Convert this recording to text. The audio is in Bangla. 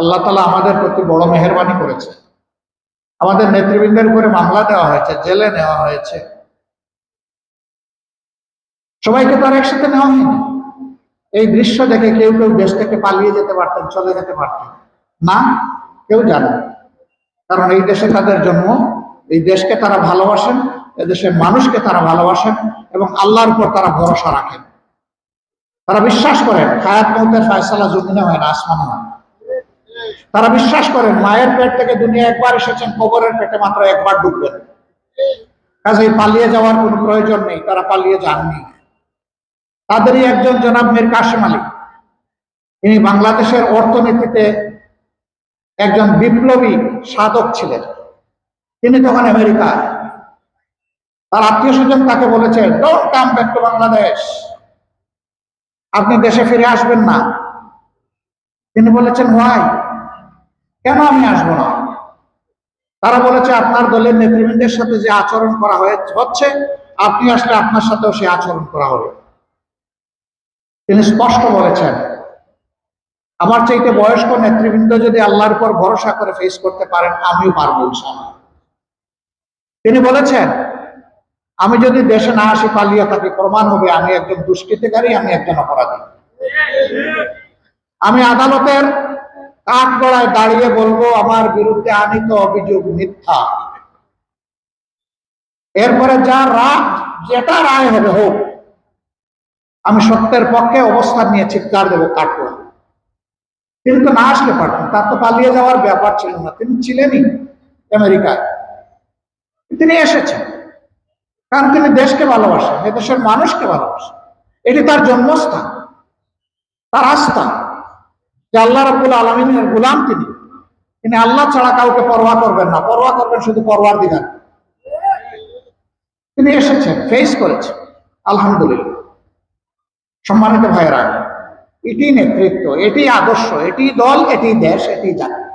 আল্লাহ তালা আমাদের প্রতি বড় মেহরবানি করেছে। আমাদের নেতৃবৃন্দের উপরে মামলা দেওয়া হয়েছে, জেলে নেওয়া হয়েছে। সবাইকে তো আর একসাথে নেওয়া হয়নি। এই দৃশ্য দেখে কেউ কেউ দেশ থেকে পালিয়ে যেতে পারতেন, চলে যেতে পারতেন। না, কেউ জানে কারণ এই দেশে তাদের জন্ম, এই দেশকে তারা ভালোবাসেন, এদেশের মানুষকে তারা ভালোবাসেন এবং আল্লাহর উপর তারা ভরসা রাখেন। তারা বিশ্বাস করেন, হায়াত মৌতের ফয়সালা জমিনে হয় না আসমানে হয় তারা বিশ্বাস করেন, মায়ের পেট থেকে দুনিয়া একবার এসেছেন, কবরের পেটে মাত্র একবার ডুববেন কাজেই পালিয়ে যাওয়ার কোনো প্রয়োজন নেই, তারা পালিয়ে যাননি। তাদেরই একজন জনাব মীর কাশেম আলী। তিনি বাংলাদেশের অর্থনীতিতে একজন বিপ্লবী সাধক ছিলেন। তিনি তখন আমেরিকা। তার আত্মীয় স্বজন তাকে বলেছে don't come back to Bangladesh আপনি দেশে ফিরে আসবেন না। তিনি বলেছেন ওয়াই কেন আমি আসব না? তারা বলেছে, আপনার দলের নেতৃবৃন্দের সাথে যে আচরণ করা হচ্ছে, আপনি আসলে আপনার সাথেও সে আচরণ করা হবে। তিনি স্পষ্ট বলেছেন, আমার চাইতে বয়স্ক নেতৃবৃন্দ যদি আল্লাহর উপর ভরসা করে ফেস করতে পারেন, আমিও পারব তিনি বলেছেন, আমি যদি দেশে না আসি, পালিয়ে থাকি, প্রমাণ হবে, আমি একজন দুষ্কৃতিকারী, আমি একজন অপরাধী। আমি আদালতের কাঠ গড়ায় দাঁড়িয়ে বলব, আমার বিরুদ্ধে আনিত অভিযোগ মিথ্যা। এরপরে যা রাত যেটা রায় হবে হোক, আমি সত্যের পক্ষে অবস্থান নিয়ে চিৎকার দেবো কাঠগড়া তিনি তো না আসলে পারতেন, তার তো পালিয়ে যাওয়ার ব্যাপার ছিল না। তিনি ছিলেনই আমেরিকায়। তিনি এসেছেন, কারণ তিনি দেশকে ভালোবাসেন এদেশের মানুষকে ভালোবাসেন। এটি তার জন্মস্থান, তার আস্থা যে আল্লাহ রাবুল আলমিনের গুলাম তিনি তিনি আল্লাহ ছাড়া কাউকে পরোয়া করবেন না। পরোয়া করবেন শুধু পরোয়ার দিগার তিনি এসেছেন ফেস করেছেন। আলহামদুলিল্লাহ। সম্মানিত ভাইয়েরা, এটি নেতৃত্ব, এটি আদর্শ, এটি দল, এটি দেশ, এটি জাতি।